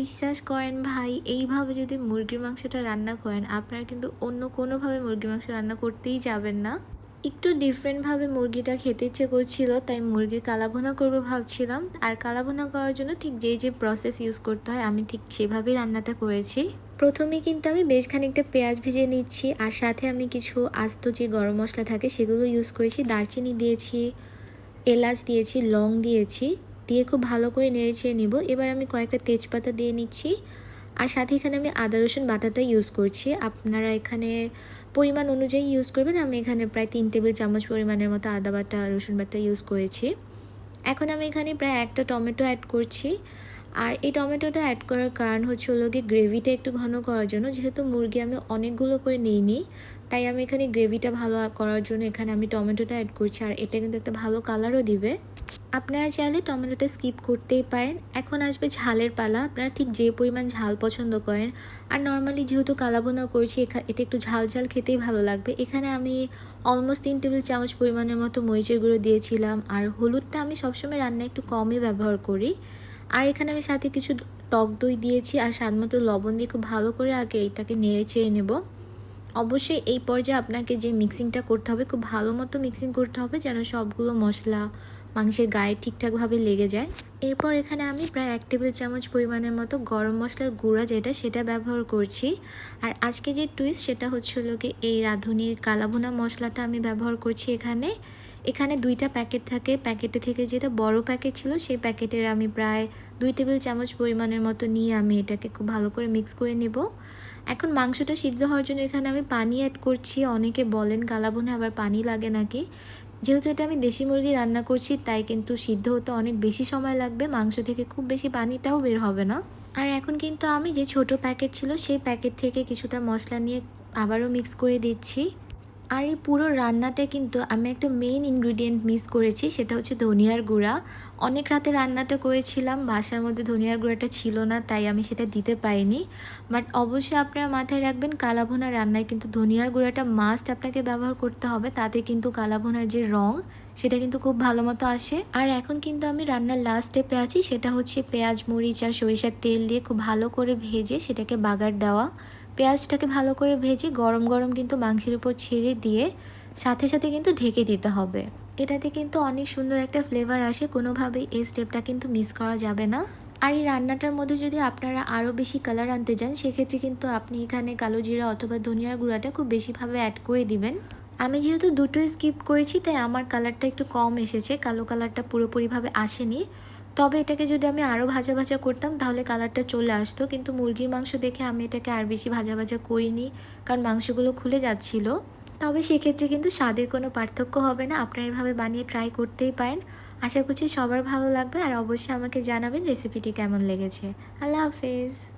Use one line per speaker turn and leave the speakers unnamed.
বিশ্বাস করেন ভাই, এইভাবে যদি মুরগির মাংসটা রান্না করেন, আপনারা কিন্তু অন্য কোনোভাবে মুরগির মাংস রান্না করতেই যাবেন না। একটু ডিফারেন্টভাবে মুরগিটা খেতে ইচ্ছে করছিল, তাই মুরগির কালাভোনা করব ভাবছিলাম। আর কালাভোনা করার জন্য ঠিক যে যে প্রসেস ইউজ করতে হয়, আমি ঠিক সেভাবেই রান্নাটা করেছি। প্রথমে কিন্তু আমি বেশ খানিকটা পেঁয়াজ ভেজে নিচ্ছি, আর সাথে আমি কিছু আস্ত যে গরম মশলা থাকে, সেগুলো ইউজ করেছি, দারচিনি দিয়েছি, এলাচ দিয়েছি, লং দিয়েছি। দিয়ে খুব ভালো করে নেড়ে নেব নিব। এবার আমি কয়েকটা তেজপাতা দিয়ে নিচ্ছি। আর সাথে এখানে আমি আদা, রসুন বাটাটা ইউজ করছি। আপনারা এখানে পরিমাণ অনুযায়ী ইউজ করবেন। আমি এখানে প্রায় তিন টেবিল চামচ পরিমাণের মতো আদা বাটা, রসুন বাটা ইউজ করেছি। এখন আমি এখানে প্রায় একটা টমেটো অ্যাড করছি। আর এই টমেটোটা অ্যাড করার কারণ হচ্ছে হলো গিয়ে গ্রেভিটা একটু ঘন করার জন্য। যেহেতু মুরগি আমি অনেকগুলো করে নিইনি, তাই আমি এখানে গ্রেভিটা ভালো করার জন্য এখানে আমি টমেটোটা অ্যাড করছি। আর এটা কিন্তু একটা ভালো কালারও দিবে। আপনারা চাইলে টমেটোটা স্কিপ করতেই পারেন। এখন আসবে ঝালের পালা। আপনারা ঠিক যে পরিমাণ ঝাল পছন্দ করেন। আর নর্মালি যেহেতু কালাবোনা করছি এটা একটু ঝাল ঝাল খেতেই ভালো লাগবে। এখানে আমি অলমোস্ট তিন টেবিল চামচ পরিমাণের মতো মরিচের গুঁড়ো দিয়েছিলাম। আর হলুদটা আমি সবসময় রান্না একটু কমই ব্যবহার করি। আর এখানে আমি সাথে কিছু টক দই দিয়েছি আর স্বাদ মতো লবণ দিয়ে খুব ভালো করে আগে এটাকে নেড়ে চেড়ে নেব। অবশ্যই এই পর্যায়ে আপনাকে যে মিক্সিংটা করতে হবে, খুব ভালো মতো মিক্সিং করতে হবে যেন সবগুলো মশলা মাংসের গায়ে ঠিকঠাকভাবে লেগে যায়। এরপর এখানে আমি প্রায় এক টেবিল চামচ পরিমাণের মতো গরম মশলার গুঁড়া যেটা, সেটা ব্যবহার করছি। আর আজকে যে টুইস্ট সেটা হচ্ছে হলো কি এই রাঁধুনির কালাভুনা মশলাটা আমি ব্যবহার করছি এখানে। এখানে দুইটা প্যাকেট থাকে। প্যাকেটে থেকে যেটা বড় প্যাকেট ছিল, সেই প্যাকেটের আমি প্রায় দুই টেবিল চামচ পরিমাণের মতো নিয়ে আমি এটাকে খুব ভালো করে মিক্স করে নেব। এখন মাংসটা সিদ্ধ হওয়ার জন্য এখানে আমি পানি অ্যাড করছি। অনেকে বলেন কালাবনে আবার পানি লাগে নাকি? যেহেতু এটা আমি দেশি মুরগি রান্না করছি, তাই কিন্তু সিদ্ধ হতে অনেক বেশি সময় লাগবে। মাংস থেকে খুব বেশি পানিটাও বের হবে না। আর এখন কিন্তু আমি যে ছোট প্যাকেট ছিল, সেই প্যাকেট থেকে কিছুটা মশলা নিয়ে আবারও মিক্স করে দিচ্ছি। আর এই পুরো রান্নাটা কিন্তু আমি একটা মেইন ইনগ্রিডিয়েন্ট মিস করেছি, সেটা হচ্ছে ধনিয়ার গুঁড়া। অনেক রাতে রান্নাটা করেছিলাম, বাসার মধ্যে ধনিয়ার গুঁড়াটা ছিল না, তাই আমি সেটা দিতে পারিনি। বাট অবশ্যই আপনারা মাথায় রাখবেন, কালাভোনা রান্নায় কিন্তু ধনিয়ার গুঁড়াটা মাস্ট আপনাকে ব্যবহার করতে হবে। তাতে কিন্তু কালাভোনার যে রং, সেটা কিন্তু খুব ভালো মতো আসে। আর এখন কিন্তু আমি রান্নার লাস্ট স্টেপে আছি, সেটা হচ্ছে পেঁয়াজ, মরিচ আর সরিষার তেল দিয়ে খুব ভালো করে ভেজে সেটাকে বাগার দেওয়া। পেঁয়াজটাকে ভালো করে ভেজে গরম গরম কিন্তু মাংসের উপর ছেড়ে দিয়ে সাথে সাথে কিন্তু ঢেকে দিতে হবে। এটাতে কিন্তু অনেক সুন্দর একটা ফ্লেভার আসে, কোনোভাবেই এই স্টেপটা কিন্তু মিস করা যাবে না। আর এই রান্নাটার মধ্যে যদি আপনারা আরও বেশি কালার আনতে চান, সেক্ষেত্রে কিন্তু আপনি এখানে কালো জিরা অথবা ধনিয়ার গুঁড়াটা খুব বেশিভাবে অ্যাড করে দিবেন। আমি যেহেতু দুটোই স্কিপ করেছি, তাই আমার কালারটা একটু কম এসেছে, কালো কালারটা পুরোপুরিভাবে আসেনি। তবে এটাকে যদি আমি আরও ভাজা ভাজা করতাম, তাহলে কালারটা চলে আসতো। কিন্তু মুরগির মাংস দেখে আমি এটাকে আর বেশি ভাজা ভাজা করিনি, কারণ মাংসগুলো খুলে যাচ্ছিল। তবে সেক্ষেত্রে কিন্তু স্বাদের কোনো পার্থক্য হবে না। আপনারা এভাবে বানিয়ে ট্রাই করতেই পারেন। আশা করছি সবার ভালো লাগবে। আর অবশ্যই আমাকে জানাবেন রেসিপিটি কেমন লেগেছে। আল্লাহ হাফেজ।